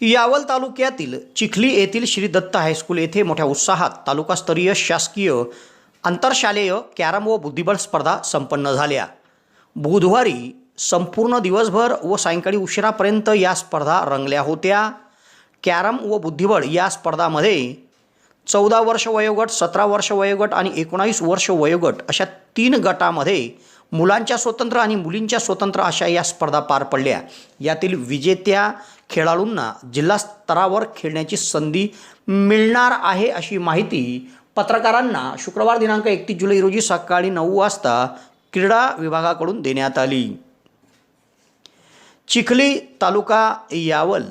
यावल तालुक्यातील चिखली येथील श्री दत्त हायस्कूल येथे मोठ्या उत्साहात तालुकास्तरीय शासकीय आंतरशालेय कॅरम व बुद्धिबळ स्पर्धा संपन्न झाल्या. बुधवारी संपूर्ण दिवसभर व सायंकाळी उशिरापर्यंत या स्पर्धा रंगल्या होत्या. कॅरम व बुद्धिबळ या स्पर्धामध्ये चौदा वर्ष वयोगट सतरा वर्ष वयोगट आणि एकोणावीस वर्ष वयोगट अशा तीन गटामध्ये मुलांच्या स्वतंत्र आणि मुलींच्या स्वतंत्र अशा या स्पर्धा पार पडल्या. यातील विजेत्या खेळाडूंना जिल्हा स्तरावर खेळण्याची संधी मिळणार आहे अशी माहिती पत्रकारांना शुक्रवार दिनांक एकतीस जुलै रोजी सकाळी नऊ वाजता क्रीडा विभागाकडून देण्यात आली. चिखली तालुका यावल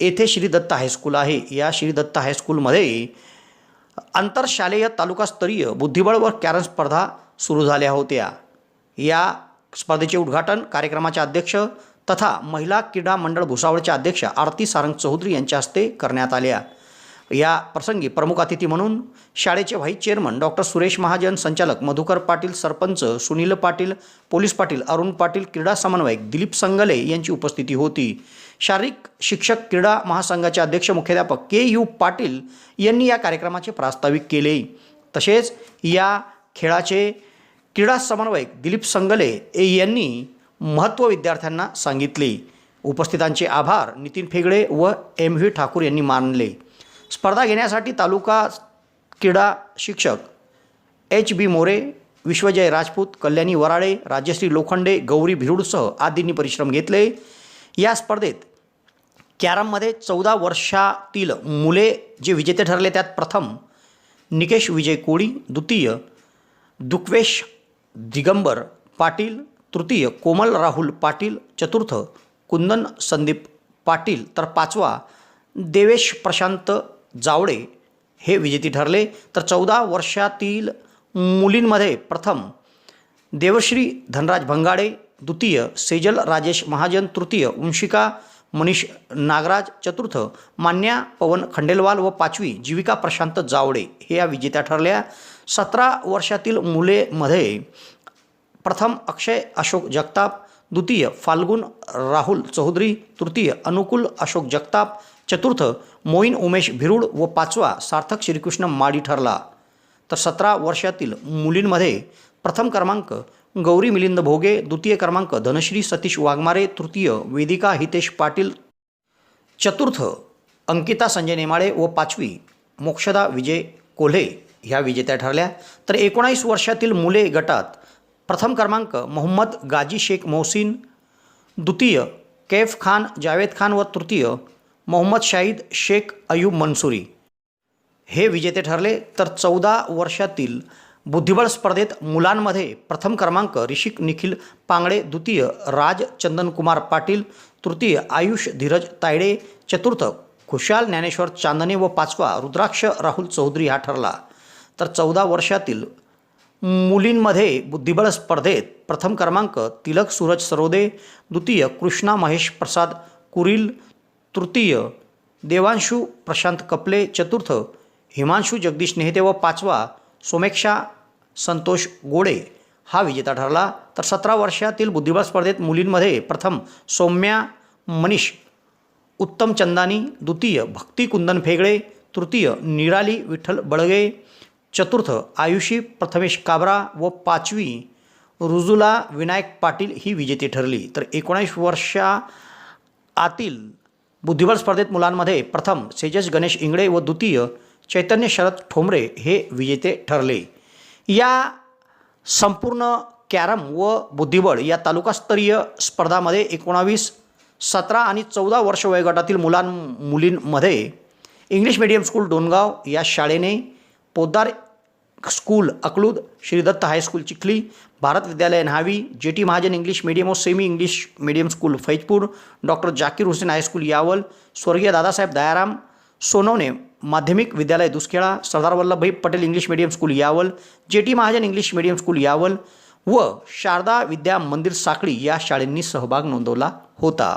येथे श्री दत्त हायस्कूल आहे. या श्री दत्त हायस्कूलमध्ये आंतरशालेय तालुकास्तरीय बुद्धिबळ व कॅरम स्पर्धा सुरू झाल्या होत्या. या स्पर्धेचे उद्घाटन कार्यक्रमाचे अध्यक्ष तथा महिला क्रीडा मंडळ भुसावळच्या अध्यक्ष आरती सारंग चौधरी यांच्या हस्ते करण्यात आल्या. या प्रसंगी प्रमुख अतिथी म्हणून शाळेचे vice chairman doctor Suresh Mahajan संचालक मधुकर पाटील सरपंच सुनील पाटील पोलीस पाटील अरुण पाटील क्रीडा समन्वयक दिलीप संगले यांची उपस्थिती होती. शारीरिक शिक्षक क्रीडा महासंघाचे अध्यक्ष मुख्याध्यापक के यू पाटील यांनी या कार्यक्रमाचे प्रास्ताविक केले. तसेच या खेळाचे क्रीडा समन्वयक दिलीप संगले यांनी महत्त्व विद्यार्थ्यांना सांगितले. उपस्थितांचे आभार नितीन फेगडे व एम व्ही ठाकूर यांनी मानले. स्पर्धा घेण्यासाठी तालुका क्रीडा शिक्षक एच बी मोरे विश्वजय राजपूत कल्याणी वराळे राजश्री लोखंडे गौरी भिरुडसह आदींनी परिश्रम घेतले. या स्पर्धेत कॅरममध्ये चौदा वर्षातील मुले जे विजेते ठरले त्यात प्रथम निकेश विजय कोळी द्वितीय दुक्वेश दिगंबर पाटील तृतीय कोमल राहुल पाटील चतुर्थ कुंदन संदीप पाटील तर पाचवा देवेश प्रशांत जावडे हे विजेते ठरले. तर चौदा वर्षातील मुलींमध्ये प्रथम देवश्री धनराज भंगाडे द्वितीय सेजल राजेश महाजन तृतीय वंशिका मनीष नागराज चतुर्थ मान्या पवन खंडेलवाल व पाचवी जीविका प्रशांत जावडे हे या विजेत्या ठरल्या. सतरा वर्षातील मुलेमध्ये प्रथम अक्षय अशोक जगताप द्वितीय फाल्गुन राहुल चौधरी तृतीय अनुकूल अशोक जगताप चतुर्थ मोईन उमेश भिरुड व पाचवा सार्थक श्रीकृष्ण माडी ठरला. तर सतरा वर्षातील मुलींमध्ये प्रथम क्रमांक गौरी मिलिंद भोगे द्वितीय क्रमांक धनश्री सतीश वाघमारे तृतीय वेदिका हितेश पाटील चतुर्थ अंकिता संजय नेमाळे व पाचवी मोक्षदा विजय कोल्हे ह्या विजेत्या ठरल्या. तर एकोणावीस वर्षातील मुले गटात प्रथम क्रमांक मोहम्मद गाजी शेख मोहसिन द्वितीय कैफ खान जावेद खान व तृतीय मोहम्मद शाहिद शेख अयूब मंसुरी हे विजेते ठरले तर चौदा वर्षातील बुद्धिबळ स्पर्धेत मुलांमध्ये प्रथम क्रमांक ऋषिक निखिल पांगडे द्वितीय राज चंदनकुमार पाटील तृतीय आयुष धीरज तायडे चतुर्थ खुशाल ज्ञानेश्वर चांदणे व पाचवा रुद्राक्ष राहुल चौधरी हा ठरला. तर चौदा वर्षातील मुलींमध्ये बुद्धिबळ स्पर्धेत प्रथम क्रमांक तिलक सूरज सरोदे द्वितीय कृष्णा महेश प्रसाद कुरिल तृतीय देवांशू प्रशांत कपले चतुर्थ हिमांशू जगदीश नेहते व पाचवा सोमेक्षा संतोष गोडे हा विजेता ठरला. तर सतरा वर्षातील बुद्धिबळ स्पर्धेत मुलींमध्ये प्रथम सौम्या मनीष उत्तम चंदानी द्वितीय भक्ती कुंदन फेगळे तृतीय निराली विठ्ठल बळगे चतुर्थ आयुषी प्रथमेश काबरा व पाचवी रुजुला विनायक पाटील ही विजेती ठरली. तर एकोणीस वर्षा आतील बुद्धिबळ स्पर्धेत मुलांमध्ये प्रथम सेजस गणेश इंगळे व द्वितीय चैतन्य शरद ठोंबरे हे विजेते ठरले. या संपूर्ण कॅरम व बुद्धिबळ या तालुकास्तरीय स्पर्धामध्ये एकोणावीस सतरा आणि चौदा वर्ष वयोगटातील मुलां मुलींमध्ये इंग्लिश मीडियम स्कूल डोनगाव या शाळेने Poddar school Akalud Shridatta high school Chikhli Bharat Vidyalaya Nhavi J T Mahajan English medium व semi English medium school Faizpur doctor Zakir Hussain high school Yawal स्वर्गीय Dadasaheb Dayaram Sonawane Madhyamik Vidyalaya Duskheda Sardar Vallabhbhai Patel English medium school Yawal J T Mahajan English medium school Yawal व शारदा विद्या मंदिर साखळी या शाळेंनी सहभाग नोंदवला होता.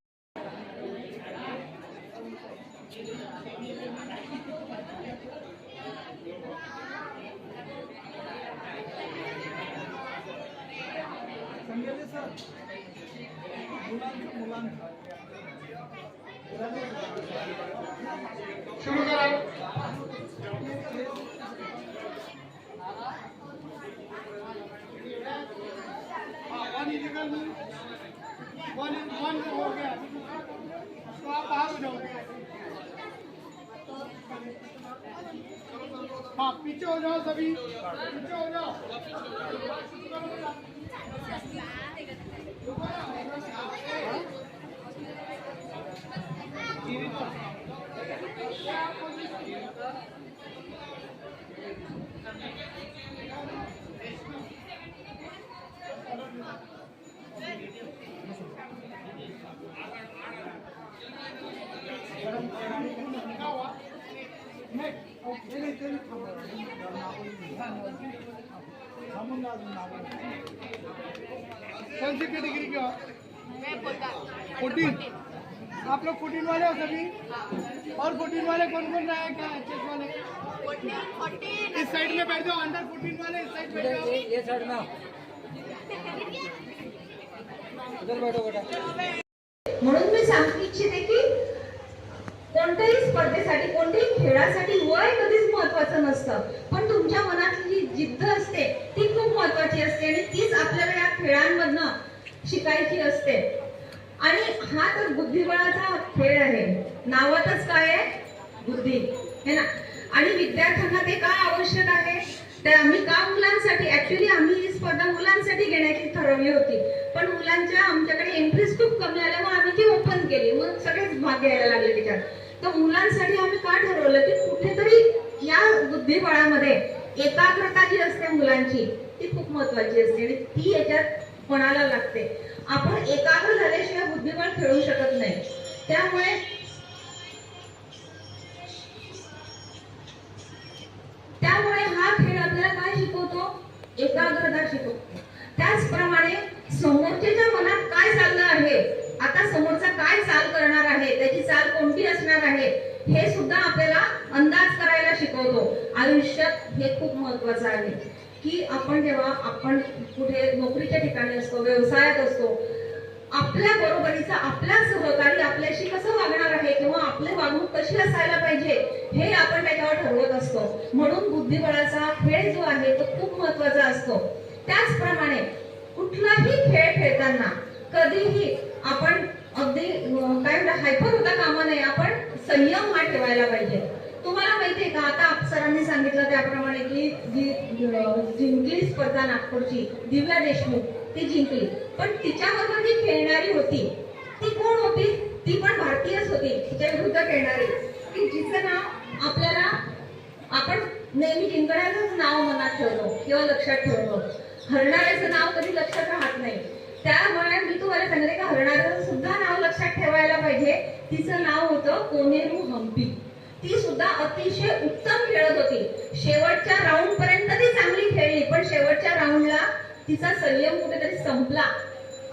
One में one one हो गया तो आप बाहर हो। जाओगे हाँ पीछे हो जाओ सभी पीछे हो जाओ कौन सी कैटेगरी के फोर्टीन? आप लोग फोर्टीन वाले हो सभी? और फोर्टीन वाले कौन कौन रहे है? क्या चेक वाले? इस साइड में बैठ जाओ अंडर फोर्टीन वाले इस साइड बैठ जाओ। ये साइड में। उधर बैठो बेटा। म्हणून मी सांगू इच्छिते स्पर्धेसाठी कोणत्याही खेळासाठी वय कधीच महत्वाचं नसतं. पण तुमच्या मनातली जी जिद्द असते ती खूप महत्वाची असते आणि तीच आपल्याला या खेळांमधनं शिकायची असते. आणि हा तर बुद्धिबळाचा खेळ आहे. नावातच काय आहे? बुद्धी. है ना? आणि विद्यार्थ्यांना ते का आवश्यक आहे? तर आम्ही का मुलांसाठी ऍक्च्युली आम्ही ही स्पर्धा मुलांसाठी घेण्याची ठरवली होती. पण मुलांच्या आमच्याकडे एंट्रीज खूप कमी आल्यामुळे आम्ही ती ओपन केली. मग सगळेच भाग घ्यायला लागले त्याच्यात. तर मुलांसाठी आम्ही का ठरवलं की कुठेतरी या बुद्धिबळामध्ये एकाग्रता जी असते मुलांची ती खूप महत्वाची असते आणि ती याच्यात कोणाला लागते. आपण एकाग्र झाल्याशिवाय बुद्धिबळ खेळू शकत नाही. त्यामुळे त्यामुळे हा खेळ आपल्याला काय शिकवतो? एकाग्रता शिकवतो. त्याचप्रमाणे समोरच्याच्या मनात काय चाललं आहे? आता समोरचा काय चाल करणार आहे? त्याची चाल कोण असणार आहे. हे सुद्धा आपल्याला अंदाज करायला शिकवतो. आयुष्यात हे खूप महत्वाचं आहे. की आपण जेव्हा आपण कुठे नोकरीच्या ठिकाणी असतो व्यवसायात असतो आपल्या बरोबरीचा आपला सहकारी आपल्याशी कसं वागणार आहे किंवा आपले वागणूक कशी असायला पाहिजे हे आपण त्याच्यावर ठरवत असतो. म्हणून बुद्धिबळाचा खेळ जो आहे तो खूप महत्त्वाचा असतो. त्याचप्रमाणे कुठलाही खेळ खेळताना कधीही आपण अगदी काय म्हणतात हायपर होता कामा नये आपण संयम हा ठेवायला पाहिजे. तुम्हाला माहितीये का आता सरांनी सांगितलं त्याप्रमाणे की जी जिंकली स्पर्धा नागपूरची दिव्या देशमुख ती जिंकली. पण तिच्याबरोबर जी खेळणारी होती ती कोण होती? ती पण भारतीयच होती तिच्या विरुद्ध खेळणारी. की जिचं नाव आपल्याला आपण नेहमी जिंकण्याचंच नाव मनात ठेवतो किंवा लक्षात ठेवतो. हरणाऱ्याचं नाव कधी लक्षात राहत नाही. त्यामुळे मी तुम्हाला सांगते का हरणाऱ्याचं सुद्धा नाव लक्षात ठेवायला पाहिजे. तिचं नाव होतं कोनेरू हम्पी ती सुद्धा अतिशय उत्तम खेळत होती. शेवटच्या राऊंड पर्यंत ती चांगली खेळली पण शेवटच्या राऊंडला तिचा संयम कुठेतरी संपला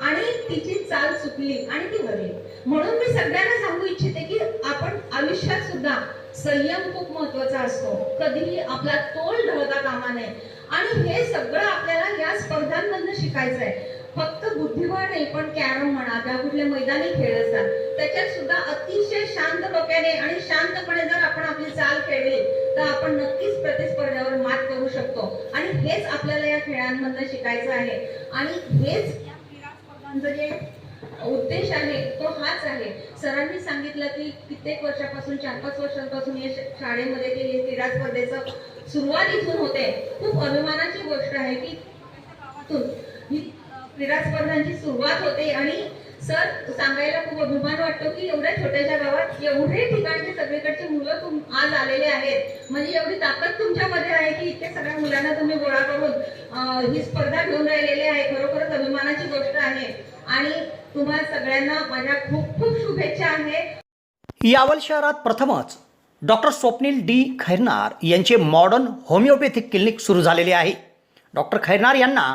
आणि तिची चाल चुकली आणि ती हरली म्हणून मी सगळ्यांना सांगू इच्छिते की आपण आयुष्यात सुद्धा संयम खूप महत्त्वाचा असतो. कधीही आपला तोल ढळता कामा नये. आणि हे सगळं आपल्याला या स्पर्धांमधनं शिकायचं आहे फक्त बुद्धिबळ नाही पण कॅरम म्हणा किंवा कुठले मैदानी खेळ असतात त्याच्यात सुद्धा अतिशय शांत डोक्याने आणि शांतपणे जर आपण आपली चाल खेळली तर आपण नक्कीच प्रतिस्पर्ध्यावर मात करू शकतो. आणि हेच आपल्याला या खेळांमधनं शिकायचं आहे. आणि हेच या क्रीडा स्पर्धांचं जे उद्देश आहे तो हाच आहे. सरांनी सांगितलं की कित्येक वर्षापासून चार पाच वर्षांपासून या शाळेमध्ये ते क्रीडा स्पर्धेचं सुरुवात इथून होते. खूप अभिमानाची गोष्ट आहे की ही क्रीडा स्पर्धांची सुरुवात होते आणि सर सांगायला खूप अभिमान वाटतो की एवढ्या छोट्याशा गावात एवढे ठिकाणचे सगळीकडचे मुलं तुम आज आलेले आहेत. म्हणजे एवढी ताकद तुमच्यामध्ये आहे की इतक्या सगळ्या मुलांना तुम्ही गोळा करून ही स्पर्धा घेऊन राहिलेली आहे. खरोखरच अभिमानाची गोष्ट आहे. आणि तुम्हाला सगळ्यांना माझ्या खूप खूप शुभेच्छा आहे. यावल शहरात प्रथमच डॉक्टर स्वप्नील डी. खैरनार यांचे मॉडर्न होमिओपॅथिक क्लिनिक सुरू झालेले आहे. डॉक्टर खैरनार यांना